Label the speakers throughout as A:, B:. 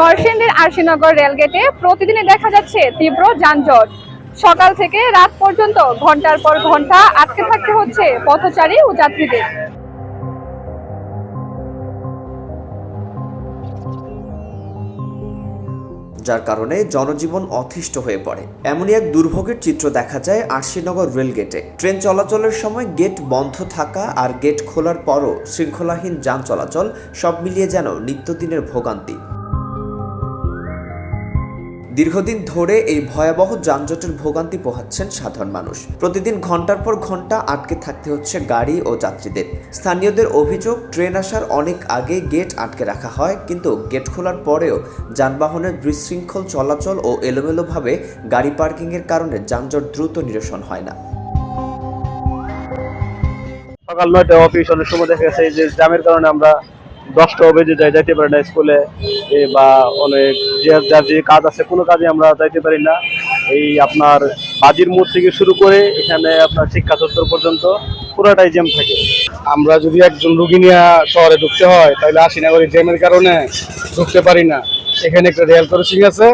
A: নরসিংদীর আরশিনগর রেলগেটে প্রতিদিনই দেখা যাচ্ছে তীব্র যানজট। সকাল থেকে রাত পর্যন্ত ঘণ্টার পর ঘণ্টা আটকে থাকতে হচ্ছে পথচারী ও যাত্রীদের।
B: যার কারণে জনজীবন অতিষ্ঠ হয়ে পড়ে। এমনই এক দুর্ভোগের চিত্র দেখা যায় আরশিনগর রেল গেটে ট্রেন চলাচলের সময় গেট বন্ধ থাকা আর গেট খোলার পরও শৃঙ্খলাহীন যান চলাচল সব মিলিয়ে যেন নিত্যদিনের ভোগান্তি। দীর্ঘদিন ধরে এই ভয়াবহ যানজটের ভোগান্তি পোহাচ্ছেন সাধারণ মানুষ। প্রতিদিন ঘণ্টার পর ঘণ্টা আটকে থাকতে হচ্ছে গাড়ি ও যাত্রীদের। স্থানীয়দের অভিযোগ, ট্রেন আসার অনেক আগে গেট আটকে রাখা হয়, কিন্তু গেট খোলার পরেও যানবাহনের বিশৃঙ্খল চলাচল ও এলোমেলোভাবে গাড়ি পার্কিংয়ের কারণে যানজট দ্রুত নিরসন হয় না।
C: সকাল নয়টায় অফিস, অনেক সময় দেখা গেছে যে জ্যামের কারণে আমরা দশটা বেজে যাই যাইতে পারি না স্কুলে বা অনেক যে যার যে কাজ আছে, কোনো কাজে আমরা যাইতে পারি না। এই আপনার বাজির মোড় থেকে শুরু করে এখানে আপনার শিক্ষা চত্বর পর্যন্ত পুরোটাই জ্যাম থাকে। আমরা যদি একজন রুগী নিয়ে শহরে ঢুকতে হয়, তাহলে আশিনগরের জ্যামের কারণে ঢুকতে পারি না। এখানে একটা রেল ক্রসিং আছে।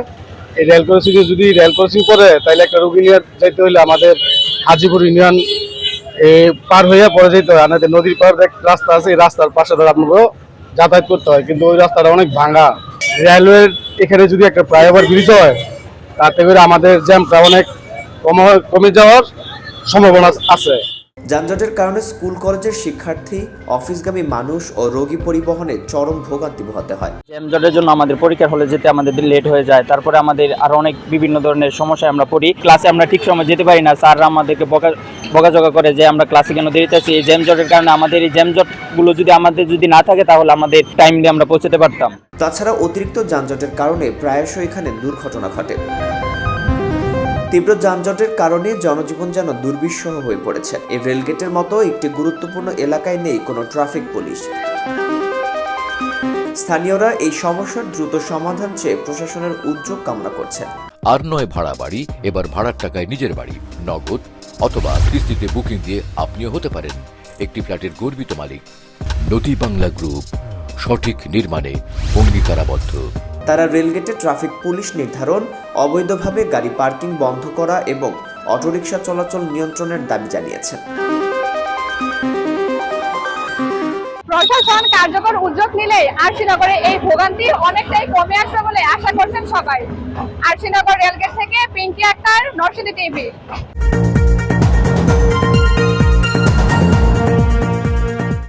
C: এই রেল ক্রসিং যদি রেল ক্রসিং করে, তাহলে একটা রুগী নিয়ে যাইতে হলে আমাদের হাজিপুর ইউনিয়ন পার হইয়া পরে যেতে হয়। আমাদের নদীর পার এক রাস্তা আছে, এই রাস্তার পাশে ধরে আপনাকে যাতায়াত করতে হয়, কিন্তু ওই রাস্তাটা অনেক ভাঙা। রেলওয়ের এখানে যদি একটা ফ্লাইওভার ব্রিজ হয়, তাতে করে আমাদের জ্যামটা অনেক কমে কমে যাওয়ার সম্ভাবনা আছে।
B: যানজটের কারণে স্কুল কলেজের শিক্ষার্থী অফিসগামী মানুষ ও রোগী পরিবহনে চরম ভোগান্তি পোহাতে হয়।
D: জ্যামজটের জন্য আমাদের পরীক্ষার হলে যেতে আমাদের লেট হয়ে যায়। তারপরে আমাদের আরও অনেক বিভিন্ন ধরনের সমস্যায় আমরা পড়ি। ক্লাসে আমরা ঠিক সময় যেতে পারি না। স্যাররা আমাদেরকে বকা বকাঝকা করে যে আমরা ক্লাসে কেন দেরিতে আছি এই জ্যামজটের কারণে আমাদের এই জ্যামজটগুলো যদি আমাদের যদি না থাকে তাহলে আমাদের টাইম দিয়ে আমরা পৌঁছতে পারতাম।
B: তাছাড়া অতিরিক্ত যানজটের কারণে প্রায়শই এখানে দুর্ঘটনা ঘটে। তীব্র যানজটের কারণে জনজীবন যেন দুর্বিষহ হয়ে পড়েছে। এই রেলগেটের মতো একটি গুরুত্বপূর্ণ এলাকায় নেই কোনো ট্রাফিক পুলিশ। স্থানীয়রা এই সমস্যার দ্রুত সমাধান চেয়ে প্রশাসনের উদ্যোগ কামনা করছেন।
E: আর নয় ভাড়া বাড়ি, এবার ভাড়ার টাকায় নিজের বাড়ি, নগদ অথবা কিস্তিতে বুকিং দিয়ে আপনিও হতে পারেন একটি ফ্ল্যাটের গর্বিত মালিক। নদী বাংলা গ্রুপ, সঠিক নির্মাণে অঙ্গীকারাবদ্ধ।
B: তারা রেলগেটে ট্রাফিক পুলিশ নির্ধারণ, অবৈধভাবে গাড়ি পার্কিং বন্ধ করা এবং অটোরিকশা চলাচল নিয়ন্ত্রণের দাবি জানিয়েছেন।
A: প্রশাসন কার্যকর উদ্যোগ নিলে আরশিনগরে এই ভোগান্তি অনেকটাই কমে আসবে বলে আশা করছেন সবাই। আরশিনগর রেলগেট থেকে পিঙ্কি আক্তার, নরসিংদী টিভি।